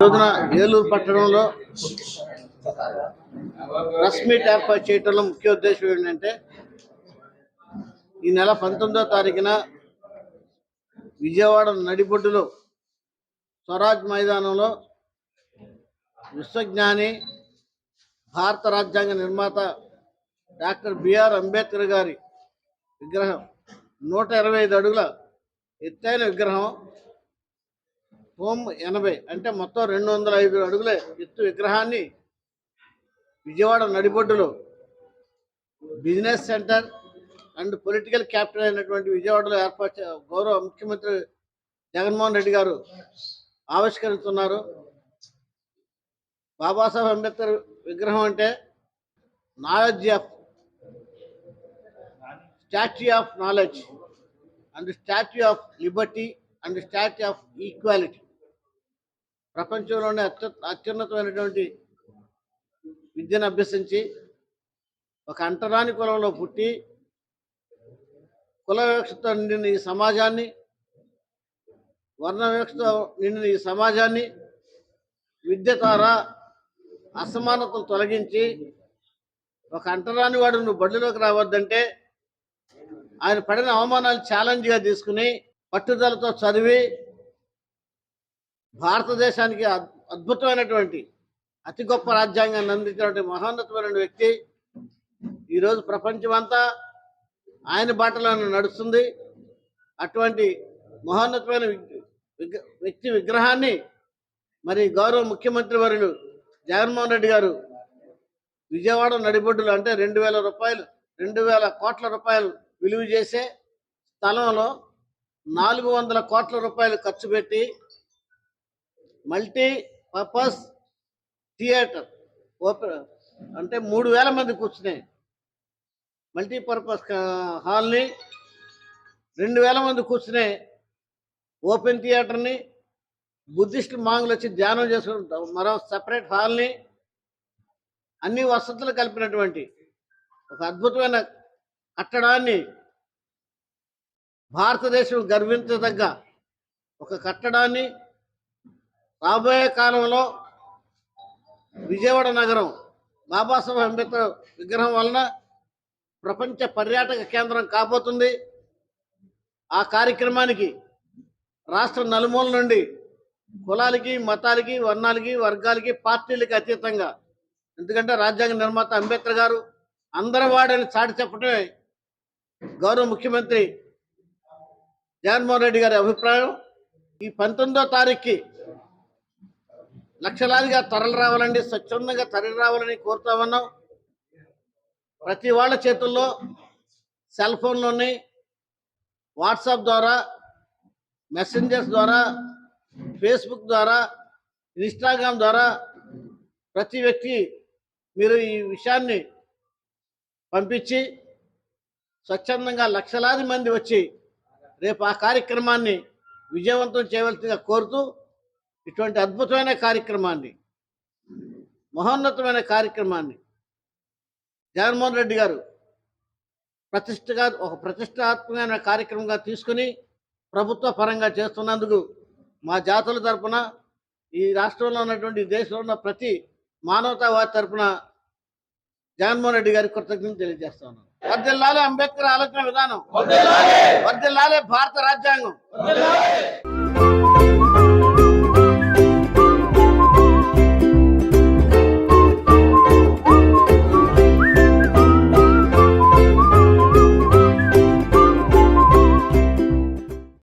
రోజున ఏలూరు పట్టణంలో press meet ఏర్పాటు చేయటంలో ముఖ్య ఉద్దేశం ఏంటంటే ఈ నెల పంతొమ్మిదో తారీఖున విజయవాడ నడిబొడ్డులో స్వరాజ్ మైదానంలో విశ్వజ్ఞాని భారత రాజ్యాంగ నిర్మాత డాక్టర్ బిఆర్ అంబేద్కర్ గారి విగ్రహం నూట ఇరవై ఐదు అడుగుల ఎత్తైన విగ్రహం హోమ్ ఎనభై అంటే మొత్తం రెండు వందల ఐదు అడుగుల ఎత్తు విగ్రహాన్ని Vijayawada నడిబొడ్డులో business centre and political capital అయినటువంటి విజయవాడలో ఏర్పాటు చే- గౌరవ ముఖ్యమంత్రి జగన్మోహన్ రెడ్డి గారు ఆవిష్కరిస్తున్నారు బాబాసాహెబ్ అంబేద్కర్ విగ్రహం అంటే knowledge of statue of knowledge and statue of liberty and statue of equality. ప్రపంచంలోనే అత్యు అత్యున్నతమైనటువంటి విద్యను అభ్యసించి ఒక అంటరాని కులంలో పుట్టి కుల వివక్షతో నిండిన ఈ సమాజాన్ని వర్ణ వివక్షతో నిండిన ఈ సమాజాన్ని విద్య ద్వారా అసమానతలు తొలగించి ఒక అంటరాని వాడు నువ్వు బడిలోకి రావద్దంటే ఆయన పడిన అవమానాలు ఛాలెంజ్గా తీసుకుని పట్టుదలతో చదివి భారతదేశానికి అద్- అద్భుతమైనటువంటి అతి గొప్ప రాజ్యాంగాన్ని అందించినటువంటి మహోన్నతమైన వ్యక్తి. ఈరోజు ప్రపంచమంతా ఆయన బాటలో నడుస్తుంది. అటువంటి మహోన్నతమైన వ్యక్తి విగ్రహాన్ని మరి గౌరవ ముఖ్యమంత్రి వర్యులు జగన్మోహన్ రెడ్డి గారు విజయవాడ నడిబొడ్డులు అంటే రెండు వేల రూపాయలు రెండు వేల కోట్ల రూపాయలు విలువ చేసే స్థలంలో నాలుగు వందల కోట్ల రూపాయలు ఖర్చు పెట్టి మల్టీ పర్పస్ థియేటర్. ఓపెన్ అంటే మూడు వేల మంది కూర్చునే మల్టీపర్పస్ హాల్ని రెండు వేల మంది కూర్చునే ఓపెన్ థియేటర్ని బుద్ధిస్ట్ మాంగులు వచ్చి ధ్యానం చేసుకుంటాం మరో సపరేట్ హాల్ని అన్ని వసతులు కలిపినటువంటి ఒక అద్భుతమైన కట్టడాన్ని భారతదేశం గర్వించదగ్గ ఒక కట్టడాన్ని రాబోయే కాలంలో విజయవాడ నగరం బాబాసాహెబ్ అంబేద్కర్ విగ్రహం వలన ప్రపంచ పర్యాటక కేంద్రం కాబోతుంది. ఆ కార్యక్రమానికి రాష్ట్ర నలుమూల నుండి కులాలకి మతాలకి వర్ణాలకి వర్గాలకి పార్టీలకి అతీతంగా ఎందుకంటే రాజ్యాంగ నిర్మాత అంబేద్కర్ గారు అందరి వాడని చాటి చెప్పడమే గౌరవ ముఖ్యమంత్రి జగన్మోహన్ రెడ్డి గారి అభిప్రాయం. ఈ పంతొమ్మిదో తారీఖుకి లక్షలాదిగా తరలి రావాలండి స్వచ్ఛందంగా తరలి రావాలని కోరుతా ఉన్నాం. ప్రతి వాళ్ళ చేతుల్లో సెల్ ఫోన్లోని వాట్సాప్ ద్వారా మెసెంజర్స్ ద్వారా ఫేస్బుక్ ద్వారా ఇన్స్టాగ్రామ్ ద్వారా ప్రతి వ్యక్తి మీరు ఈ విషయాన్ని పంపించి స్వచ్ఛందంగా లక్షలాది మంది వచ్చి రేపు ఆ కార్యక్రమాన్ని విజయవంతం చేయవలసిందిగా కోరుతూ ఇటువంటి అద్భుతమైన కార్యక్రమాన్ని మహోన్నతమైన కార్యక్రమాన్ని జగన్మోహన్ రెడ్డి గారు ప్రతిష్టగా ఒక ప్రతిష్టాత్మకమైన కార్యక్రమంగా తీసుకుని ప్రభుత్వ పరంగా చేస్తున్నందుకు మా జాతుల తరపున ఈ రాష్ట్రంలో ఉన్నటువంటి దేశంలో ఉన్న ప్రతి మానవతావాది తరపున జగన్మోహన్ రెడ్డి గారికి కృతజ్ఞతలు తెలియజేస్తా ఉన్నాను. వర్దిల్లాలే అంబేద్కర్ ఆలోచన విధానం. వర్దిల్లాలే. భారత రాజ్యాంగం.